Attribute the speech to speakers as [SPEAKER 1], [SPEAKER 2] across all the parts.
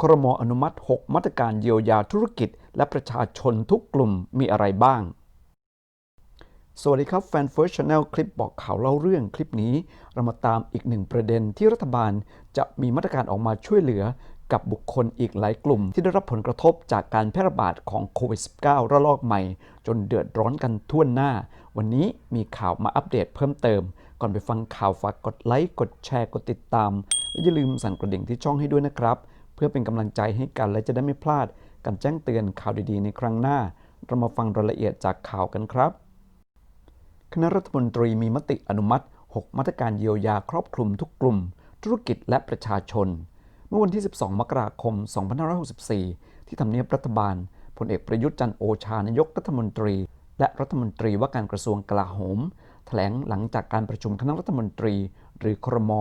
[SPEAKER 1] ครมอนุมัติ 6 มาตรการเยียวยาธุรกิจ และประชาชนทุกกลุ่มมีอะไรบ้าง สวัสดีครับแฟน First Channel คลิปบอกข่าวเล่าเรื่องคลิปนี้ เรามาตามอีกหนึ่งประเด็นที่รัฐบาลจะมีมาตรการออกมาช่วยเหลือกับบุคคลอีกหลายกลุ่มที่ได้รับผลกระทบจากการแพร่ระบาดของโควิด -19 ระลอกใหม่ จนเดือดร้อนกันทั่วหน้า วันนี้มีข่าวมาอัปเดตเพิ่มเติม ก่อนไปฟังข่าวฝากกดไลค์ กดแชร์ กดติดตาม และอย่าลืมสั่นกระดิ่งที่ช่องให้ด้วยนะครับ เพื่อเป็นกำลังใจให้กันและจะได้ไม่พลาดการแจ้งเตือนข่าวดีๆ ในครั้งหน้า เรามาฟังรายละเอียดจากข่าวกันครับ คณะรัฐมนตรีมีมติอนุมัติ 6 มาตรการเยียวยาครอบคลุมทุกกลุ่ม ธุรกิจและประชาชน เมื่อวันที่ 12 มกราคม 2564 ที่ทำเนียบรัฐบาลพลเอกประยุทธ์จันทร์โอชานายกรัฐมนตรี และรัฐมนตรีว่าการกระทรวงกลาโหม แถลงหลังจากการประชุมคณะรัฐมนตรี หรือครม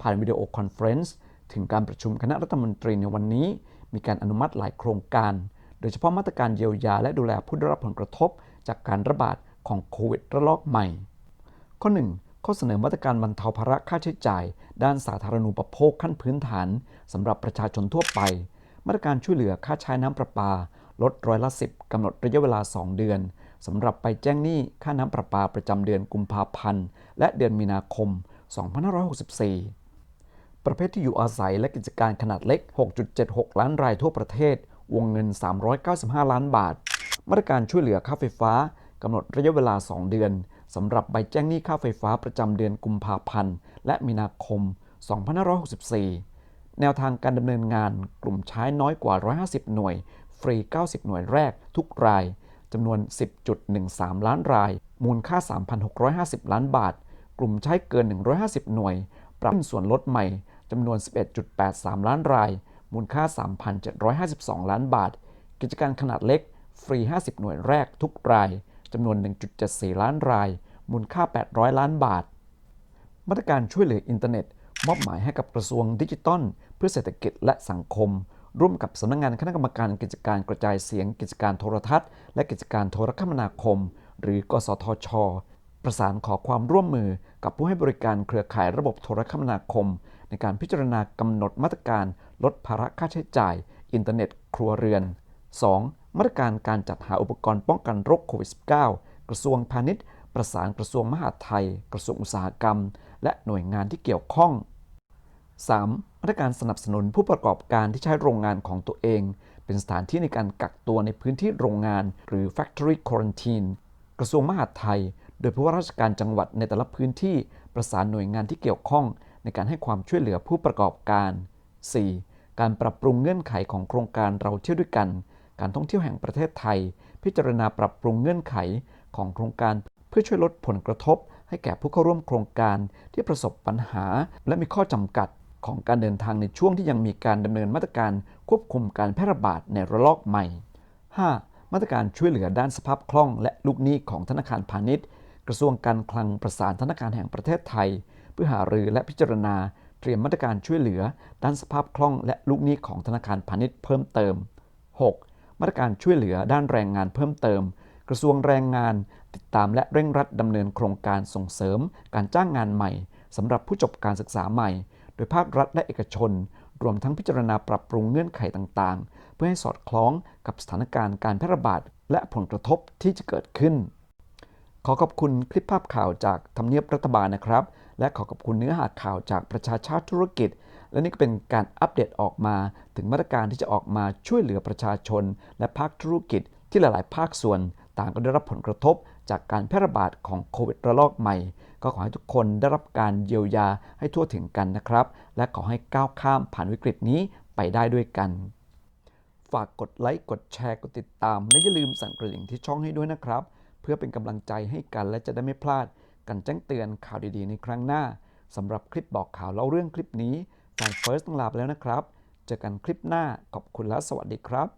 [SPEAKER 1] ผ่านวิดีโอคอนเฟรนซ์ ถึงการประชุมคณะรัฐมนตรีในวันนี้ มีการอนุมัติหลายโครงการ โดยเฉพาะมาตรการเยียวยาและดูแลผู้ได้รับผลกระทบ จากการระบาดของโควิดระลอกใหม่ ข้อ 1 ข้อเสนอมาตรการบรรเทาภาระค่าใช้จ่าย ด้านสาธารณูปโภคขั้นพื้นฐานสำหรับประชาชนทั่วไป มาตรการช่วยเหลือค่าใช้น้ำประปา ลดร้อยละ10กำหนดระยะเวลา 2 เดือนสำหรับไปแจ้งหนี้ค่าน้ำประปาประจำเดือนกุมภาพันธ์และเดือนมีนาคม 2564 ประเภทที่อยู่อาศัยและกิจการขนาดเล็ก 6.76 ล้านรายทั่วประเทศ วงเงิน 395 ล้านบาท มาตรการช่วยเหลือค่าไฟฟ้ากำหนดระยะเวลา 2 เดือนสำหรับใบแจ้งหนี้ค่าไฟฟ้าประจำเดือนกุมภาพันธ์ และมีนาคม 2564 แนวทางการดำเนินงานกลุ่มใช้น้อยกว่า 150 หน่วย ฟรี 90 หน่วยแรก ทุกรายจำนวน 10.13 ล้านราย มูลค่า 3,650 ล้านบาท กลุ่มใช้เกิน 150 หน่วย ปรับส่วนลดใหม่จำนวน 11.83 ล้านราย มูลค่า 3,752 ล้านบาท กิจการขนาดเล็ก ฟรี 50 หน่วยแรกทุกรายจำนวน 1.74 ล้านราย มูลค่า 800 ล้านบาท มาตรการช่วยเหลืออินเทอร์เน็ต มอบหมายให้กับกระทรวงดิจิทัล เพื่อเศรษฐกิจและสังคม ร่วมกับสำนักงงานคณะกรรมการกิจการกระจายเสียง กิจการโทรทัศน์ และกิจการโทรคมนาคม หรือกสทช ประสานขอความร่วมมือกับผู้ให้บริการเครือข่ายระบบโทรคมนาคม ในการพิจารณากำหนดมาตรการลดภาระค่าใช้จ่าย อินเทอร์เน็ต ครัวเรือน 2. มาตรการการจัดหาอุปกรณ์ป้องกันโรคโควิด -19 กระทรวงพาณิชย์ ประสานกระทรวงมหาดไทย กระทรวงอุตสาหกรรม และหน่วยงานที่เกี่ยวข้อง 3. มาตรการสนับสนุนผู้ประกอบการที่ใช้โรงงานของตัวเอง เป็นสถานที่ในการกักตัวในพื้นที่โรงงาน หรือ factory quarantine กระทรวงมหาดไทย โดยผู้ว่าราชการจังหวัดในแต่ละพื้นที่ประสานหน่วยงานที่เกี่ยวข้อง ในการให้ความช่วยเหลือผู้ประกอบการ 4. การปรับปรุงเงื่อนไขของโครงการเราเที่ยวด้วยกัน การท่องเที่ยวแห่งประเทศไทย พิจารณาปรับปรุงเงื่อนไขของโครงการเพื่อช่วยลดผลกระทบ ให้แก่ผู้เข้าร่วมโครงการที่ประสบปัญหา และมีข้อจำกัดของการเดินทางในช่วงที่ยังมีการดำเนินมาตรการควบคุมการแพร่ระบาดในระลอกใหม่ 5. มาตรการช่วยเหลือด้านสภาพคล่อง และลูกหนี้ของธนาคารพาณิชย์ กระทรวงการคลังประสานธนาคารแห่งประเทศไทย เพื่อหารือและพิจารณาเตรียมมาตรการช่วยเหลือ ด้านสภาพคล่องและลูกหนี้ของธนาคารพาณิชย์เพิ่มเติม 6. มาตรการช่วยเหลือด้านแรงงานเพิ่มเติม กระทรวงแรงงาน ติดตามและเร่งรัดดำเนินโครงการส่งเสริม การจ้างงานใหม่สำหรับผู้จบการศึกษาใหม่ โดยภาครัฐและเอกชน รวมทั้งพิจารณาปรับปรุงเงื่อนไขต่างๆ เพื่อให้สอดคล้องกับสถานการณ์การแพร่ระบาดและผลกระทบที่จะเกิดขึ้น ขอขอบคุณคลิปภาพข่าวจากทำเนียบรัฐบาลนะครับ และขอขอบคุณเนื้อหาข่าวจากประชาชาติธุรกิจ และนี่ก็เป็นการอัปเดตออกมา ถึงมาตรการที่จะออกมาช่วยเหลือประชาชน และภาคธุรกิจที่หลาย ๆ ภาคส่วน ต่างก็ได้รับผลกระทบจากการแพร่ระบาดของโควิดระลอกใหม่ ก็ขอให้ทุกคนได้รับการเยียวยาให้ทั่วถึงกันนะครับ และขอให้ก้าวข้ามผ่านวิกฤตนี้ไปได้ด้วยกัน ฝากกดไลค์ กดแชร์ กดติดตาม และอย่าลืมสั่นกระดิ่งที่ช่องให้ด้วยนะครับ พื่อเป็นกำลังใจให้กันและจะได้ไม่พลาดการแจ้งเตือนข่าวดีๆ ในครั้งหน้าสำหรับคลิปบอกข่าวเล่าเรื่องคลิปนี้แฟนเฟิร์สต้องลาไปแล้วนะครับ เจอกันคลิปหน้าขอบคุณและสวัสดีครับ